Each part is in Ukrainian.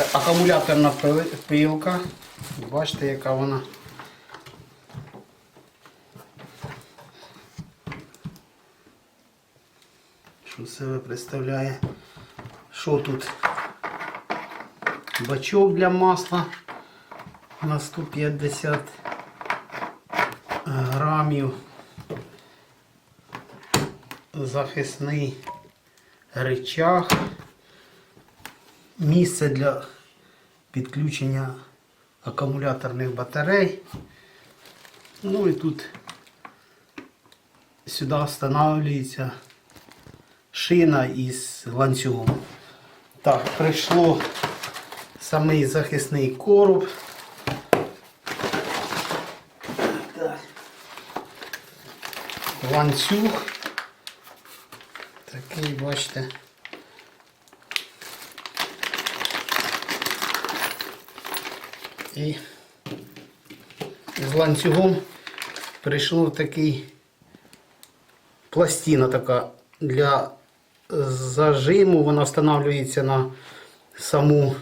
Це акумуляторна пилка. Бачите, яка вона. Що себе представляє? Що тут? Бачок для масла на 150 грамів. Захисний речах. Місце для підключення акумуляторних батарей. Ну і тут сюди встановлюється шина із ланцюгом. Так, прийшло самий захисний короб. Ланцюг. Такий, бачите. І з ланцюгом прийшло такий пластина така для зажиму. Вона встановлюється на саму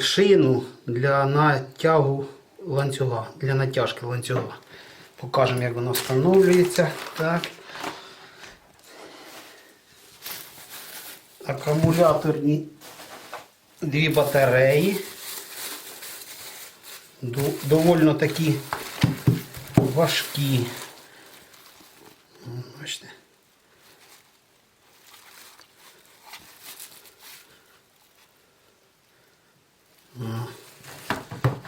шину для натягу ланцюга, для натяжки ланцюга. Покажемо, як воно встановлюється. Так. Акумуляторні дві батареї. Довольно такі важкі. Бачите.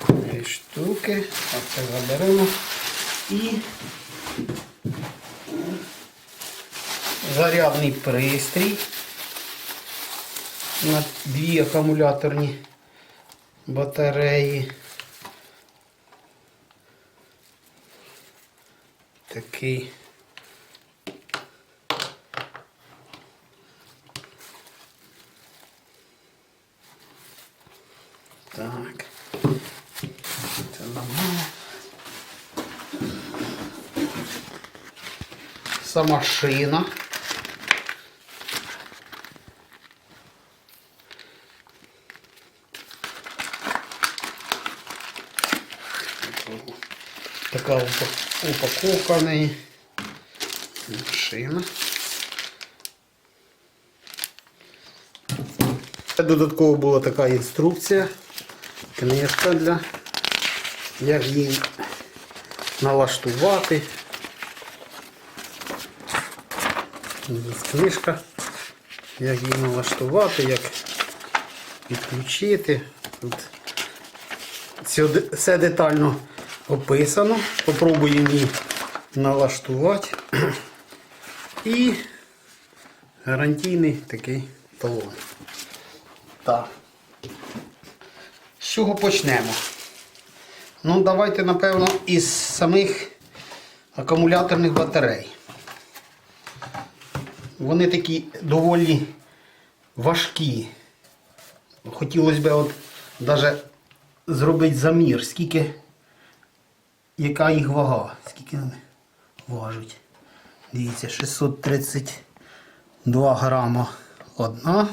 Дві штуки. Так, це заберемо. І зарядний пристрій на дві акумуляторні батареї. Такий. Так. Це. Сама шина. Така упа- упаковка в неї. Шина. Це Додатково була така інструкція, книжка для як її налаштувати. Книжка, як її налаштувати, як підключити. Тут все детально описано. Попробуємо її налаштувати. І гарантійний такий талон. Так. З чого почнемо? Ну, давайте, напевно, із самих акумуляторних батарей. Вони такі доволі важкі. Хотілося б от навіть зробити замір, скільки, яка їх вага, скільки вони важать. Дивіться, 632 грама одна.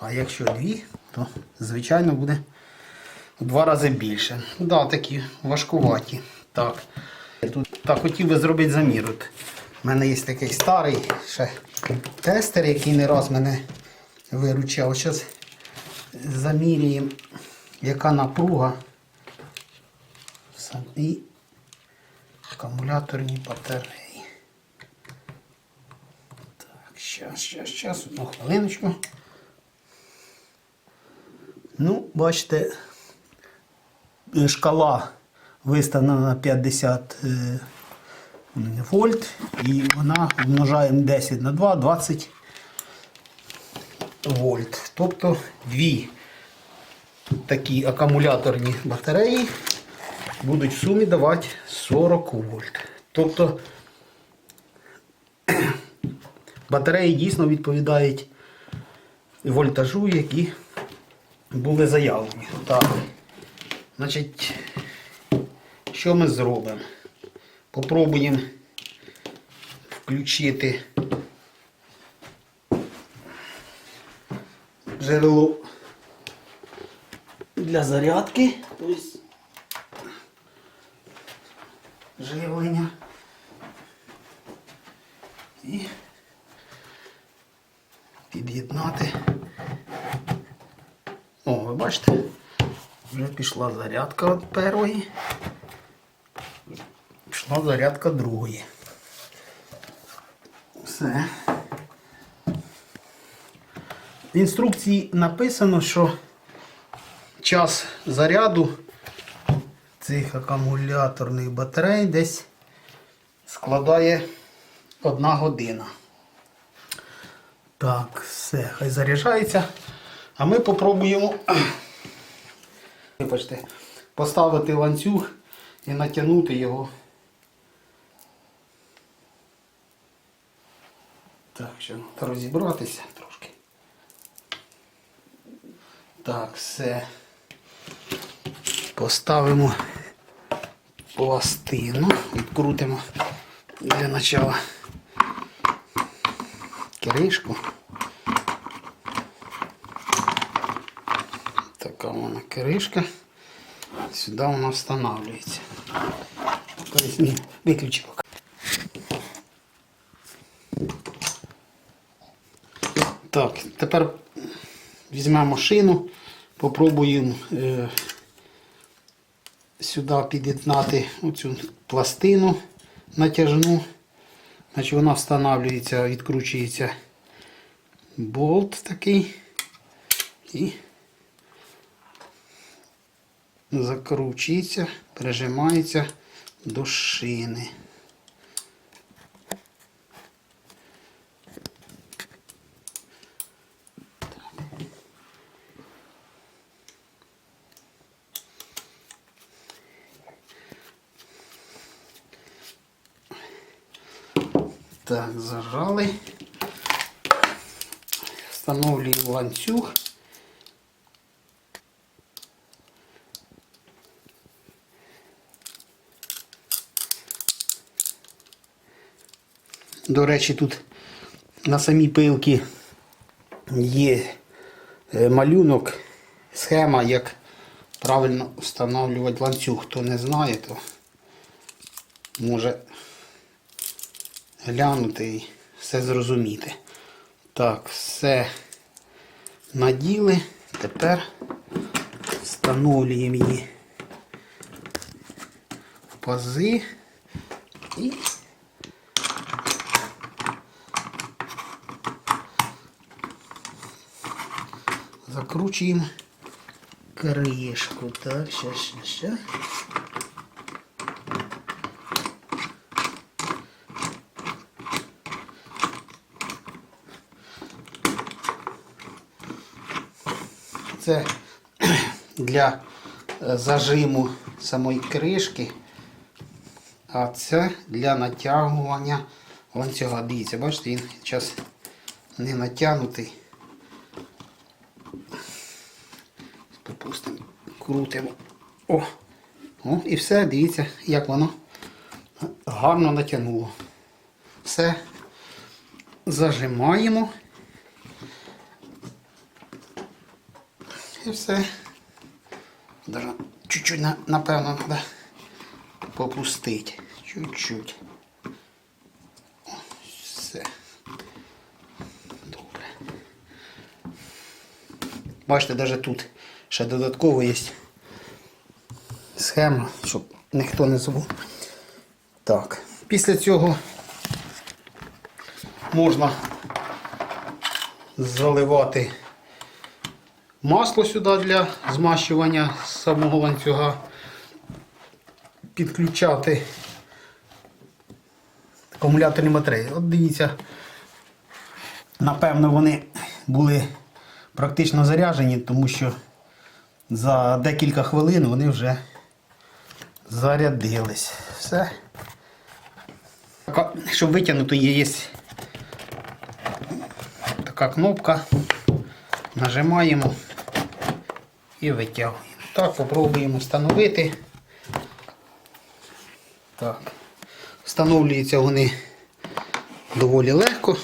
А якщо дві, то звичайно буде в два рази більше. Да, такі важкуваті. Так. Тут так хотів би зробити замір. От у мене є такий старий ще тестер, який не раз мене виручав. Зараз замірюємо, яка напруга Сам- і акумуляторні батареї. Так, щас, щас, щас, одну хвилиночку. Ну, бачите, шкала виставлена на 50 е, вольт і вона умножаємо 10 на 2, 20 вольт. Тобто дві такі акумуляторні батареї будуть в сумі давати 40 вольт. Тобто батареї дійсно відповідають вольтажу, які були заявлені. Так. Значить, що ми зробимо? Попробуємо включити джерело для зарядки. Тобто живлення. І під'єднати. О, ви бачите, вже пішла зарядка від першої. Пішла зарядка другої. Все. В інструкції написано, що час заряду цих акумуляторних батарей десь складає одна година. Так, все, хай заряджається. А ми попробуємо вибачте, поставити ланцюг і натягнути його. Так, ще розібратися трошки. Так, все. Поставимо пластину, відкрутимо для начала кришку. Така вона кришка. Сюди вона встановлюється. Тобто, виключи поки. Так, тепер візьмемо шину, попробуємо е, сюди під'єднати оцю пластину натяжну. Значить вона встановлюється, відкручується болт такий і закручується, прижимається до шини. Так, зажали. Встановлюємо ланцюг. До речі, тут на самій пилці є е, малюнок, схема, як правильно встановлювати ланцюг. Хто не знає, то може глянути і все зрозуміти. Так, все наділи. Тепер встановлюємо її в пази і закручуємо кришку. Так, ще, ще, ще. Це для е, зажиму самої кришки, а це для натягування ланцюга. Дивіться, бачите, він зараз не натягнутий. Крутимо. О! О, і все, дивіться, як воно гарно натягнуло. Все. Зажимаємо. І все. Чуть-чуть, напевно, треба попустити. Чуть-чуть. О, Все. Добре. Бачите, навіть тут ще додатково є схема, щоб ніхто не забув. Так, після цього можна заливати масло сюди для змащування самого ланцюга, підключати акумуляторні батареї. От дивіться, напевно, вони були практично заряджені, тому що за декілька хвилин вони вже зарядились. Все. Щоб витягнути, є, така кнопка. Нажимаємо і витягуємо. Так, попробуємо встановити. Так. Встановлюються вони доволі легко.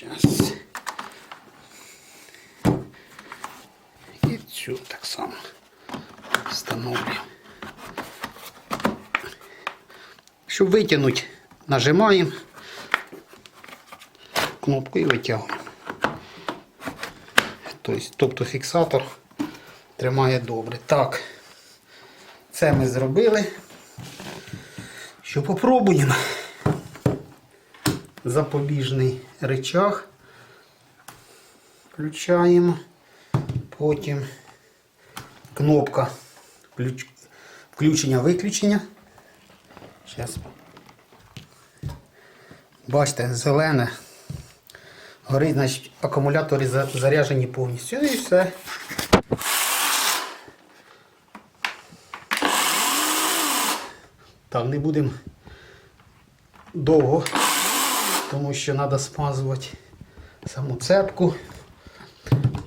Зараз. І цю так само встановлюємо. Щоб витягнути, нажимаємо кнопку і витягуємо. Тобто, тобто фіксатор тримає добре. Так, це ми зробили. Що попробуємо. Запобіжний речах включаємо. Потім кнопка включення-виключення. Зараз. Бачите, зелене. Горить, значить, акумулятори за- заряджені повністю. І все. Так, не будемо довго, тому що треба смазувати саму цепку.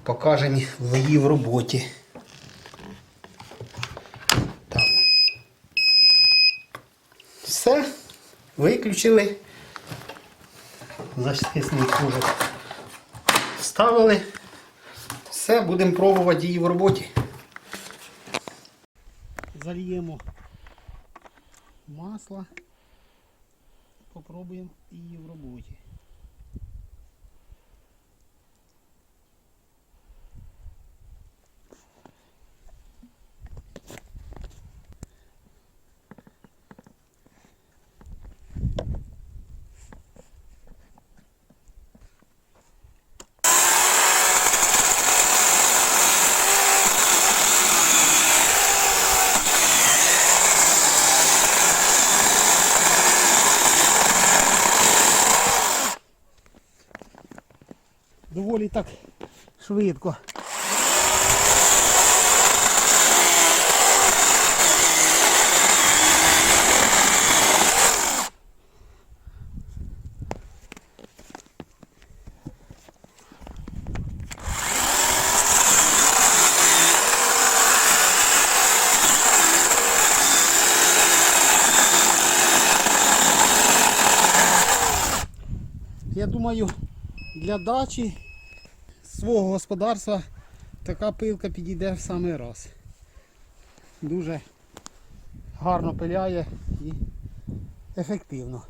Покажемо її в роботі. Так. Все. Виключили. Захисний кружок вставили. Все, будемо пробувати її в роботі. Зальємо масло. Попробуємо її в роботі. Доволі так швидко. Я думаю, для дачі свого господарства така пилка підійде в самий раз. Дуже гарно пиляє і ефективно.